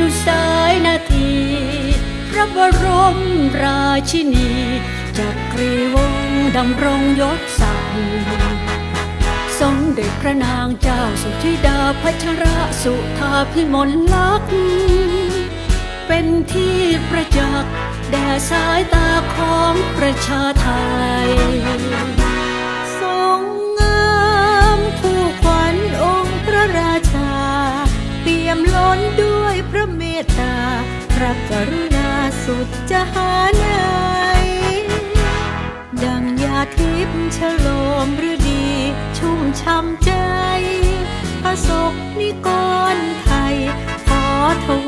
ดุสายนาที พระบรมราชินีจักรีวงดำรงยศศักดิ์สมเด็จพระนางเจ้าสุธิดาพัชรสุธาพิมลลักษณ์เป็นที่ประจักษ์แด่สายตาของประชาไทย พระกรุณาสุดจะหาไหน ดังยาทิพย์ฉลมฤดี ชุ่มช่ำใจพระศกนิกรไทย ขอถวย